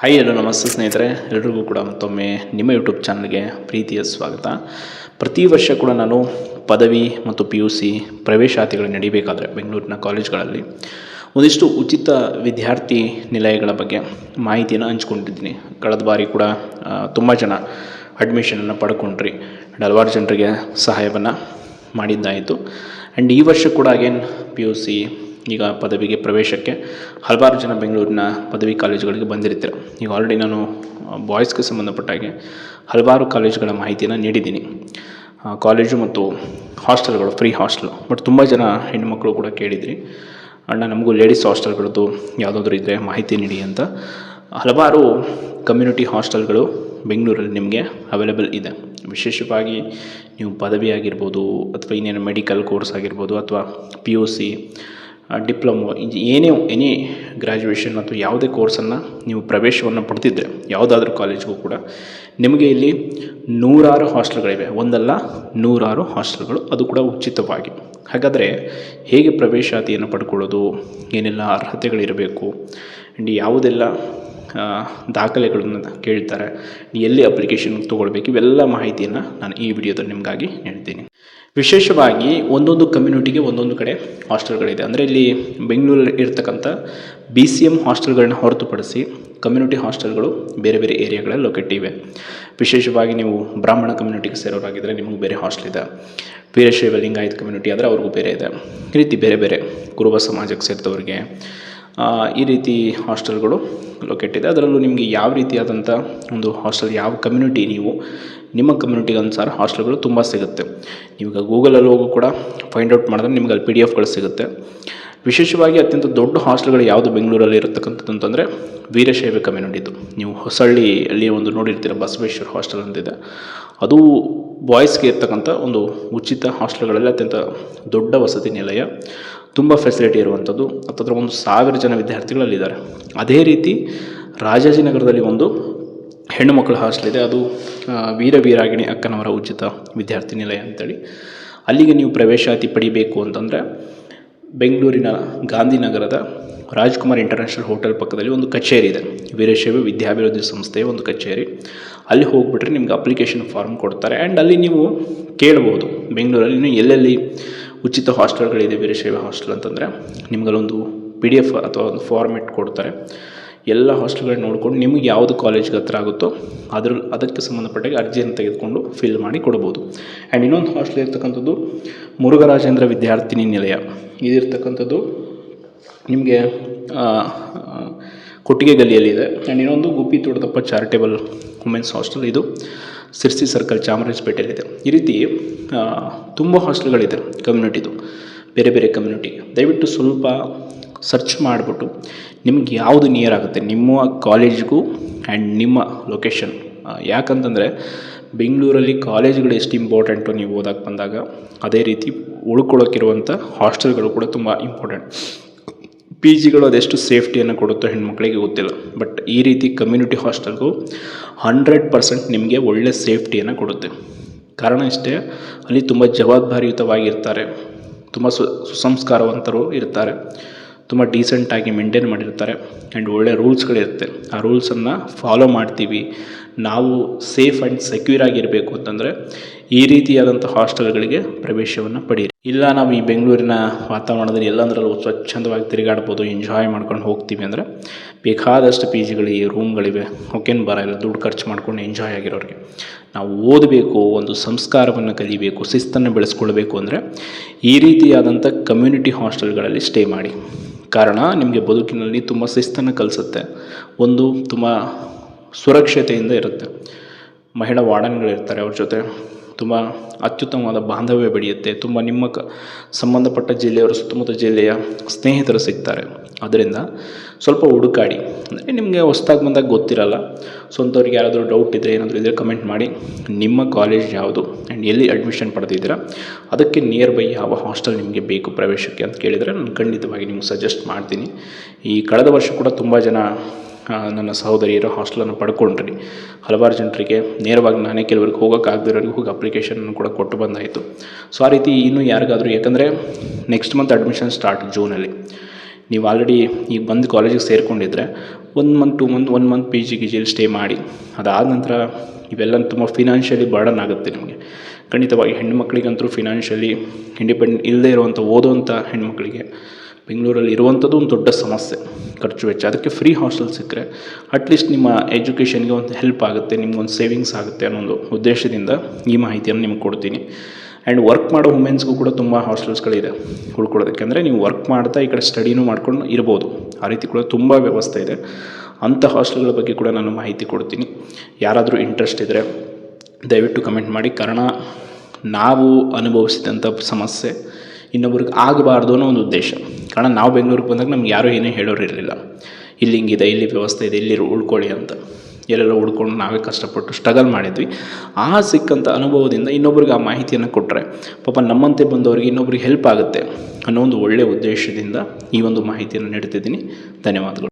Hi hello ನಮಸ್ತೆ ಸ್ನೇಹಿತರೆ, ಎಲ್ರಿಗೂ ಕೂಡ ಮತ್ತೊಮ್ಮೆ ನಿಮ್ಮ ಯೂಟ್ಯೂಬ್ ಚಾನಲ್ಗೆ ಪ್ರೀತಿಯ ಸ್ವಾಗತ. ಪ್ರತಿ ವರ್ಷ ಕೂಡ ನಾನು ಪದವಿ ಮತ್ತು ಪಿ ಯು ಸಿ ಪ್ರವೇಶಾತಿಗಳು ನಡೀಬೇಕಾದ್ರೆ ಬೆಂಗಳೂರಿನ ಕಾಲೇಜ್ಗಳಲ್ಲಿ. ಒಂದಿಷ್ಟು ಉಚಿತ ವಿದ್ಯಾರ್ಥಿ ನಿಲಯಗಳ ಬಗ್ಗೆ ಮಾಹಿತಿಯನ್ನು ಹಂಚ್ಕೊಂಡಿದ್ದೀನಿ. ಕಳೆದ ಬಾರಿ ಕೂಡ ತುಂಬ ಜನ ಅಡ್ಮಿಷನನ್ನು ಪಡ್ಕೊಂಡ್ರಿ. ಆ್ಯಂಡ್ ಹಲವಾರು ಜನರಿಗೆ ಸಹಾಯವನ್ನು ಮಾಡಿದ್ದಾಯಿತು. ಆ್ಯಂಡ್ ಈ ವರ್ಷ ಕೂಡ ಅಗೇನ್ ಪಿ ಯು ಸಿ ಈಗ ಪದವಿಗೆ ಪ್ರವೇಶಕ್ಕೆ ಹಲವಾರು ಜನ ಬೆಂಗಳೂರಿನ ಪದವಿ ಕಾಲೇಜುಗಳಿಗೆ ಬಂದಿರ್ತಾರೆ. ಈಗ ಆಲ್ರೆಡಿ ನಾನು ಬಾಯ್ಸ್ಗೆ ಸಂಬಂಧಪಟ್ಟ ಹಾಗೆ ಹಲವಾರು ಕಾಲೇಜುಗಳ ಮಾಹಿತಿಯನ್ನು ನೀಡಿದ್ದೀನಿ. ಕಾಲೇಜು ಮತ್ತು ಹಾಸ್ಟೆಲ್ಗಳು ಫ್ರೀ ಹಾಸ್ಟೆಲ್ ಬಟ್ ತುಂಬ ಜನ ಹೆಣ್ಣುಮಕ್ಕಳು ಕೂಡ ಕೇಳಿದ್ರಿ. ಅಣ್ಣ, ನಮಗೂ ಲೇಡೀಸ್ ಹಾಸ್ಟೆಲ್ಗಳದ್ದು ಯಾವುದಾದ್ರೂ ಇದ್ದರೆ ಮಾಹಿತಿ ನೀಡಿ ಅಂತ. ಹಲವಾರು ಕಮ್ಯುನಿಟಿ ಹಾಸ್ಟೆಲ್ಗಳು ಬೆಂಗಳೂರಲ್ಲಿ ನಿಮಗೆ ಅವೈಲೇಬಲ್ ಇದೆ. ವಿಶೇಷವಾಗಿ ನೀವು ಪದವಿ ಆಗಿರ್ಬೋದು ಅಥವಾ ಇನ್ನೇನು ಮೆಡಿಕಲ್ ಕೋರ್ಸ್ ಆಗಿರ್ಬೋದು ಅಥವಾ ಪಿ ಯು ಸಿ ಡಿಪ್ಲೊಮೊ ಇದು ಏನೇ ಎನಿ ಗ್ರ್ಯಾಜುಯೇಷನ್ ಅಥವಾ ಯಾವುದೇ ಕೋರ್ಸನ್ನು ನೀವು ಪ್ರವೇಶವನ್ನು ಪಡೆದಿದ್ದರೆ ಯಾವುದಾದ್ರೂ ಕಾಲೇಜ್ಗೂ ಕೂಡ, ನಿಮಗೆ ಇಲ್ಲಿ ನೂರಾರು ಹಾಸ್ಟೆಲ್ಗಳಿವೆ. ಒಂದಲ್ಲ, ನೂರಾರು ಹಾಸ್ಟೆಲ್ಗಳು. ಅದು ಕೂಡ ಉಚಿತವಾಗಿ. ಹಾಗಾದರೆ ಹೇಗೆ ಪ್ರವೇಶಾತಿಯನ್ನು ಪಡ್ಕೊಳ್ಳೋದು? ಏನೆಲ್ಲ ಅರ್ಹತೆಗಳಿರಬೇಕು? ಆ್ಯಂಡ್ ಯಾವುದೆಲ್ಲ ದಾಖಲೆಗಳನ್ನು ಕೇಳ್ತಾರೆ? ಎಲ್ಲಿ ಅಪ್ಲಿಕೇಶನ್ ತೊಗೊಳ್ಬೇಕು? ಇವೆಲ್ಲ ಮಾಹಿತಿಯನ್ನು ನಾನು ಈ ವಿಡಿಯೋದಲ್ಲಿ ನಿಮಗಾಗಿ ಹೇಳ್ತೀನಿ. ವಿಶೇಷವಾಗಿ ಒಂದೊಂದು ಕಮ್ಯುನಿಟಿಗೆ ಒಂದೊಂದು ಕಡೆ ಹಾಸ್ಟೆಲ್ಗಳಿದೆ. ಅಂದರೆ ಇಲ್ಲಿ ಬೆಂಗಳೂರಲ್ಲಿ ಇರ್ತಕ್ಕಂಥ ಬಿ ಸಿ ಎಂ ಹಾಸ್ಟೆಲ್ಗಳನ್ನ ಹೊರತುಪಡಿಸಿ ಕಮ್ಯುನಿಟಿ ಹಾಸ್ಟೆಲ್ಗಳು ಬೇರೆ ಬೇರೆ ಏರಿಯಾಗಳಲ್ಲಿ ಲೊಕೇಟ್ ಇವೆ. ವಿಶೇಷವಾಗಿ ನೀವು ಬ್ರಾಹ್ಮಣ ಕಮ್ಯುನಿಟಿಗೆ ಸೇರೋರಾಗಿದ್ದರೆ ನಿಮಗೆ ಬೇರೆ ಹಾಸ್ಟೆಲ್ ಇದೆ. ವೀರಶೈವ ಲಿಂಗಾಯತ್ ಕಮ್ಯುನಿಟಿ ಆದರೆ ಅವ್ರಿಗೂ ಬೇರೆ ಇದೆ. ಈ ರೀತಿ ಬೇರೆ ಬೇರೆ ಕುರುಬ ಸಮಾಜಕ್ಕೆ ಸೇರಿದವ್ರಿಗೆ ಈ ರೀತಿ ಹಾಸ್ಟೆಲ್ಗಳು ಲೊಕೇಟ್ ಇದೆ. ಅದರಲ್ಲೂ ನಿಮಗೆ ಯಾವ ರೀತಿಯಾದಂಥ ಒಂದು ಹಾಸ್ಟೆಲ್, ಯಾವ ಕಮ್ಯುನಿಟಿ ನೀವು, ನಿಮ್ಮ ಕಮ್ಯುನಿಟಿಗೆ ಅನುಸಾರ ಹಾಸ್ಟೆಲ್ಗಳು ತುಂಬ ಸಿಗುತ್ತೆ. ನೀವೀಗ ಗೂಗಲಲ್ಲಿ ಹೋಗು ಕೂಡ ಫೈಂಡ್ ಔಟ್ ಮಾಡಿದ್ರೆ ನಿಮ್ಗೆ ಅಲ್ಲಿ ಪಿ ಡಿ ಎಫ್ಗಳು ಸಿಗುತ್ತೆ. ವಿಶೇಷವಾಗಿ ಅತ್ಯಂತ ದೊಡ್ಡ ಹಾಸ್ಟೆಲ್ಗಳು ಯಾವುದು ಬೆಂಗಳೂರಲ್ಲಿ ಇರತಕ್ಕಂಥದ್ದು ಅಂತಂದರೆ ವೀರಶೈವ ಕಮ್ಯುನಿಟಿದು ನೀವು ಹೊಸಳ್ಳಿ ಅಲ್ಲಿ ಒಂದು ನೋಡಿರ್ತೀರ ಬಸವೇಶ್ವರ ಹಾಸ್ಟೆಲ್ ಅಂತಿದೆ. ಅದು ಬಾಯ್ಸ್ಗೆ ಇರ್ತಕ್ಕಂಥ ಒಂದು ಉಚಿತ ಹಾಸ್ಟೆಲ್ಗಳಲ್ಲಿ ಅತ್ಯಂತ ದೊಡ್ಡ ವಸತಿ ನಿಲಯ. ತುಂಬ ಫೆಸಿಲಿಟಿ ಇರುವಂಥದ್ದು ಹತ್ತತ್ರ ಒಂದು ಸಾವಿರ ಜನ ವಿದ್ಯಾರ್ಥಿಗಳಲ್ಲಿದ್ದಾರೆ. ಅದೇ ರೀತಿ ರಾಜಾಜಿನಗರದಲ್ಲಿ ಒಂದು ಹೆಣ್ಣು ಮಕ್ಕಳ ಹಾಸ್ಟೆಲ್ ಇದೆ. ಅದು ವೀರ ವೀರಾಗಿಣಿ ಅಕ್ಕನವರ ಉಚಿತ ವಿದ್ಯಾರ್ಥಿ ನಿಲಯ ಅಂತೇಳಿ. ಅಲ್ಲಿಗೆ ನೀವು ಪ್ರವೇಶಾತಿ ಪಡಿಬೇಕು ಅಂತಂದರೆ ಬೆಂಗಳೂರಿನ ಗಾಂಧಿನಗರದ ರಾಜ್ಕುಮಾರ್ ಇಂಟರ್ನ್ಯಾಷನಲ್ ಹೋಟೆಲ್ ಪಕ್ಕದಲ್ಲಿ ಒಂದು ಕಚೇರಿ ಇದೆ. ವೀರಶೈವ ವಿದ್ಯಾಭಿವೃದ್ಧಿ ಸಂಸ್ಥೆಯ ಒಂದು ಕಚೇರಿ. ಅಲ್ಲಿ ಹೋಗ್ಬಿಟ್ರೆ ನಿಮ್ಗೆ ಅಪ್ಲಿಕೇಶನ್ ಫಾರ್ಮ್ ಕೊಡ್ತಾರೆ. ಆ್ಯಂಡ್ ಅಲ್ಲಿ ನೀವು ಕೇಳ್ಬೋದು ಬೆಂಗಳೂರಲ್ಲಿ ಎಲ್ಲೆಲ್ಲಿ ಉಚಿತ ಹಾಸ್ಟೆಲ್ಗಳಿದೆ ವೀರಶೈವ ಹಾಸ್ಟೆಲ್ ಅಂತಂದರೆ ನಿಮ್ಗಲ್ಲೊಂದು ಪಿ ಡಿ ಎಫ್ ಅಥವಾ ಒಂದು ಫಾರ್ಮೆಟ್ ಕೊಡ್ತಾರೆ. ಎಲ್ಲ ಹಾಸ್ಟೆಲ್ಗಳನ್ನ ನೋಡ್ಕೊಂಡು ನಿಮಗೆ ಯಾವುದು ಕಾಲೇಜ್ಗೆ ಹತ್ರ ಆಗುತ್ತೋ ಅದ್ರ, ಅದಕ್ಕೆ ಸಂಬಂಧಪಟ್ಟಾಗ ಅರ್ಜಿಯನ್ನು ತೆಗೆದುಕೊಂಡು ಫಿಲ್ ಮಾಡಿ ಕೊಡ್ಬೋದು. ಆ್ಯಂಡ್ ಇನ್ನೊಂದು ಹಾಸ್ಟೆಲ್ ಇರ್ತಕ್ಕಂಥದ್ದು ಮುರುಘರಾಜೇಂದ್ರ ವಿದ್ಯಾರ್ಥಿನಿ ನಿಲಯ. ಇದಿರ್ತಕ್ಕಂಥದ್ದು ನಿಮಗೆ ಕೊಟ್ಟಿಗೆ ಗಲ್ಲಿಯಲ್ಲಿದೆ ಆ್ಯಂಡ್ ಇನ್ನೊಂದು Gubbi Thotadappa charitable women's hostel ಇದು. ಸಿರ್ಸಿ ಸರ್ಕಲ್ ಚಾಮರಾಜಪೇಟೆಯಲ್ಲಿದೆ. ಈ ರೀತಿ ತುಂಬ ಹಾಸ್ಟೆಲ್ಗಳಿದೆ ಕಮ್ಯುನಿಟಿದು, ಬೇರೆ ಬೇರೆ ಕಮ್ಯುನಿಟಿಗೆ ದಯವಿಟ್ಟು ಸ್ವಲ್ಪ ಸರ್ಚ್ ಮಾಡಿಬಿಟ್ಟು ನಿಮ್ಗೆ ಯಾವುದು ನಿಯರ್ ಆಗುತ್ತೆ, ನಿಮ್ಮ ಕಾಲೇಜ್ಗೂ ಆ್ಯಂಡ್ ನಿಮ್ಮ ಲೊಕೇಶನ್ ಯಾಕಂತಂದರೆ, ಬೆಂಗಳೂರಲ್ಲಿ ಕಾಲೇಜ್ಗಳು ಎಷ್ಟು ಇಂಪಾರ್ಟೆಂಟು ನೀವು ಓದಕ್ಕೆ ಬಂದಾಗ, ಅದೇ ರೀತಿ ಉಳ್ಕೊಳ್ಳೋಕ್ಕಿರುವಂಥ ಹಾಸ್ಟೆಲ್ಗಳು ಕೂಡ ತುಂಬ ಇಂಪಾರ್ಟೆಂಟ್ ಪಿ ಜಿಗಳು ಅದೆಷ್ಟು ಸೇಫ್ಟಿಯನ್ನು ಕೊಡುತ್ತೋ ಹೆಣ್ಮಕ್ಳಿಗೆ ಗೊತ್ತಿಲ್ಲ. ಬಟ್ ಈ ರೀತಿ ಕಮ್ಯುನಿಟಿ ಹಾಸ್ಟೆಲ್ಗೂ ಹಂಡ್ರೆಡ್ ಪರ್ಸೆಂಟ್ ನಿಮಗೆ ಒಳ್ಳೆ ಸೇಫ್ಟಿಯನ್ನು ಕೊಡುತ್ತೆ. ಕಾರಣ ಇಷ್ಟೇ, ಅಲ್ಲಿ ತುಂಬ ಜವಾಬ್ದಾರಿಯುತವಾಗಿರ್ತಾರೆ. ತುಂಬ ಸು, ಸುಸಂಸ್ಕಾರವಂತರು ಇರ್ತಾರೆ. ತುಂಬ ಡೀಸೆಂಟಾಗಿ ಮೇಂಟೈನ್ ಮಾಡಿರ್ತಾರೆ. ಆ್ಯಂಡ್ ಒಳ್ಳೆ ರೂಲ್ಸ್ಗಳಿರುತ್ತೆ. ಆ ರೂಲ್ಸನ್ನು ಫಾಲೋ ಮಾಡ್ತೀವಿ. ನಾವು ಸೇಫ್ ಆ್ಯಂಡ್ ಸೆಕ್ಯೂರ್ ಆಗಿರಬೇಕು ಅಂತಂದರೆ ಈ ರೀತಿಯಾದಂಥ ಹಾಸ್ಟೆಲ್ಗಳಿಗೆ ಪ್ರವೇಶವನ್ನು ಪಡೀರಿ ಇಲ್ಲ, ನಾವು ಈ ಬೆಂಗಳೂರಿನ ವಾತಾವರಣದಲ್ಲಿ ಎಲ್ಲಂದ್ರಲ್ಲೂ ಸ್ವಚ್ಛಂದವಾಗಿ ತಿರುಗಾಡ್ಬೋದು ಎಂಜಾಯ್ ಮಾಡ್ಕೊಂಡು ಹೋಗ್ತೀವಿ ಅಂದರೆ ಬೇಕಾದಷ್ಟು ಪಿ ಜಿಗಳಿಗೆ ರೂಮ್ಗಳಿವೆ ಹೊಕ್ಕೇನು ಬರ ಇಲ್ಲ, ದುಡ್ಡು ಖರ್ಚು ಮಾಡ್ಕೊಂಡು ಎಂಜಾಯ್ ಆಗಿರೋರಿಗೆ. ನಾವು ಓದಬೇಕು, ಒಂದು ಸಂಸ್ಕಾರವನ್ನು ಕಲಿಬೇಕು, ಶಿಸ್ತನ್ನು ಬೆಳೆಸ್ಕೊಳ್ಬೇಕು ಅಂದರೆ ಈ ರೀತಿಯಾದಂಥ ಕಮ್ಯುನಿಟಿ ಹಾಸ್ಟೆಲ್ಗಳಲ್ಲಿ ಸ್ಟೇ ಮಾಡಿ. ಕಾರಣ, ನಿಮಗೆ ಬದುಕಿನಲ್ಲಿ ತುಂಬ ಶಿಸ್ತನ್ನು ಕಲಿಸುತ್ತೆ. ಒಂದು ತುಂಬ ಸುರಕ್ಷತೆಯಿಂದ ಇರುತ್ತೆ. ಮಹಿಳಾ ವಾರ್ಡನ್ಗಳಿರ್ತಾರೆ ಅವ್ರ ಜೊತೆ. ತುಂಬ ಅತ್ಯುತ್ತಮವಾದ ಬಾಂಧವ್ಯ ಬೆಳೆಯುತ್ತೆ. ತುಂಬ ನಿಮ್ಮ ಕ, ಸಂಬಂಧಪಟ್ಟ ಜಿಲ್ಲೆಯವರು, ಸುತ್ತಮುತ್ತ ಜಿಲ್ಲೆಯ ಸ್ನೇಹಿತರು ಸಿಗ್ತಾರೆ. ಅದರಿಂದ ಸ್ವಲ್ಪ ಹುಡುಕಾಡಿ. ಅಂದರೆ ನಿಮಗೆ ಹೊಸ್ದಾಗಿ ಬಂದಾಗ ಗೊತ್ತಿರಲ್ಲ. ಸ್ವಂತವ್ರಿಗೆ ಯಾರಾದರೂ ಡೌಟ್ ಇದ್ದರೆ ಏನಾದರೂ ಇದ್ದರೆ ಕಮೆಂಟ್ ಮಾಡಿ. ನಿಮ್ಮ ಕಾಲೇಜ್ ಯಾವುದು ಆ್ಯಂಡ್ ಎಲ್ಲಿ ಅಡ್ಮಿಷನ್ ಪಡೆದಿದ್ದೀರಾ? ಅದಕ್ಕೆ ನಿಯರ್ ಬೈ ಯಾವ ಹಾಸ್ಟೆಲ್ ನಿಮಗೆ ಬೇಕು ಪ್ರವೇಶಕ್ಕೆ ಅಂತ ಕೇಳಿದರೆ ನಾನು ಖಂಡಿತವಾಗಿ ನಿಮ್ಗೆ ಸಜೆಸ್ಟ್ ಮಾಡ್ತೀನಿ. ಈ ಕಳೆದ ವರ್ಷ ಕೂಡ ತುಂಬ ಜನ ನನ್ನ ಸಹೋದರಿಯರು ಹಾಸ್ಟೆಲನ್ನು ಪಡ್ಕೊಂಡ್ರಿ. ಹಲವಾರು ಜನರಿಗೆ ನೇರವಾಗಿ ನಾನೇ ಕೆಲವರಿಗೆ ಹೋಗೋಕ್ಕಾಗದಿರೋರಿಗೆ ಹೋಗಿ ಅಪ್ಲಿಕೇಶನ್ ಕೂಡ ಕೊಟ್ಟು ಬಂದಾಯಿತು. ಸೊ ಆ ರೀತಿ ಇನ್ನೂ ಯಾರಿಗಾದರೂ ಯಾಕಂದರೆ ನೆಕ್ಸ್ಟ್ ಮಂತ್ ಅಡ್ಮಿಷನ್ ಸ್ಟಾರ್ಟ್ ಜೂನಲ್ಲಿ ನೀವು ಆಲ್ರೆಡಿ ಈಗ ಬಂದು ಕಾಲೇಜಿಗೆ ಸೇರಿಕೊಂಡಿದ್ರೆ ಒಂದು month two month one month P G ಗಿ ಜಿಯಲ್ಲಿ ಸ್ಟೇ ಮಾಡಿ. ಅದಾದ ನಂತರ ಇವೆಲ್ಲ ತುಂಬ ಫಿನಾನ್ಷಿಯಲಿ ಬರ್ಡನ್ ಆಗುತ್ತೆ ನಿಮಗೆ. ಖಂಡಿತವಾಗಿ ಹೆಣ್ಣುಮಕ್ಕಳಿಗಂತೂ ಫಿನಾನ್ಷಿಯಲಿ ಇಂಡಿಪೆಂಡೆಂಟ್ ಇಲ್ಲದೇ ಇರುವಂಥ ಓದುವಂಥ ಹೆಣ್ಮಕ್ಳಿಗೆ ಬೆಂಗಳೂರಲ್ಲಿ ಇರುವಂಥದ್ದು ಒಂದು ದೊಡ್ಡ ಸಮಸ್ಯೆ ಖರ್ಚು ವೆಚ್ಚ. ಅದಕ್ಕೆ ಫ್ರೀ ಹಾಸ್ಟೆಲ್ ಸಿಕ್ಕರೆ ಅಟ್ಲೀಸ್ಟ್ ನಿಮ್ಮ ಎಜುಕೇಷನ್ಗೆ ಒಂದು ಹೆಲ್ಪ್ ಆಗುತ್ತೆ ನಿಮ್ಗೊಂದು ಸೇವಿಂಗ್ಸ್ ಆಗುತ್ತೆ ಅನ್ನೋ ಒಂದು ಉದ್ದೇಶದಿಂದ ಈ ಮಾಹಿತಿಯನ್ನು ನಿಮ್ಗೆ ಕೊಡ್ತೀನಿ. ಆ್ಯಂಡ್ ವರ್ಕ್ ಮಾಡೋ ವುಮೆನ್ಸ್ಗೂ ಕೂಡ ತುಂಬ ಹಾಸ್ಟೆಲ್ಸ್ಗಳಿದೆ ಉಳ್ಕೊಳ್ಳೋದಕ್ಕೆ. ಅಂದರೆ ನೀವು ವರ್ಕ್ ಮಾಡ್ತಾ ಈ ಕಡೆ ಸ್ಟಡಿನೂ ಮಾಡ್ಕೊಂಡು ಇರ್ಬೋದು. ಆ ರೀತಿ ಕೂಡ ತುಂಬ ವ್ಯವಸ್ಥೆ ಇದೆ. ಅಂಥ ಹಾಸ್ಟೆಲ್ಗಳ ಬಗ್ಗೆ ಕೂಡ ನಾನು ಮಾಹಿತಿ ಕೊಡ್ತೀನಿ. ಯಾರಾದರೂ ಇಂಟ್ರೆಸ್ಟ್ ಇದ್ದರೆ ದಯವಿಟ್ಟು ಕಮೆಂಟ್ ಮಾಡಿ. ಕಾರಣ ನಾವು ಅನುಭವಿಸಿದಂಥ ಸಮಸ್ಯೆ ಇನ್ನೊಬ್ರಿಗೆ ಆಗಬಾರ್ದು ಅನ್ನೋ ಒಂದು ಉದ್ದೇಶ. ಕಾರಣ ನಾವು ಬೆಂಗಳೂರಿಗೆ ಬಂದಾಗ ನಮ್ಗೆ ಯಾರೂ ಏನೂ ಹೇಳೋರು ಇರಲಿಲ್ಲ. ಇಲ್ಲಿ ಹಿಂಗಿದೆ, ಇಲ್ಲಿ ವ್ಯವಸ್ಥೆ ಇದೆ, ಇಲ್ಲಿ ಉಳ್ಕೊಳ್ಳಿ ಅಂತ. ಎಲ್ಲೆಲ್ಲ ಉಳ್ಕೊಂಡು ನಾವೇ ಕಷ್ಟಪಟ್ಟು ಸ್ಟ್ರಗಲ್ ಮಾಡಿದ್ವಿ. ಆ ಸಿಕ್ಕಂಥ ಅನುಭವದಿಂದ ಇನ್ನೊಬ್ರಿಗೆ ಆ ಮಾಹಿತಿಯನ್ನು ಕೊಟ್ಟರೆ ಪಾಪ ನಮ್ಮಂತೆ ಬಂದವರಿಗೆ ಇನ್ನೊಬ್ರಿಗೆ ಹೆಲ್ಪ್ ಆಗುತ್ತೆ ಅನ್ನೋ ಒಂದು ಒಳ್ಳೆಯ ಉದ್ದೇಶದಿಂದ ಈ ಒಂದು ಮಾಹಿತಿಯನ್ನು ನೀಡ್ತಿದ್ದೀನಿ. ಧನ್ಯವಾದಗಳು.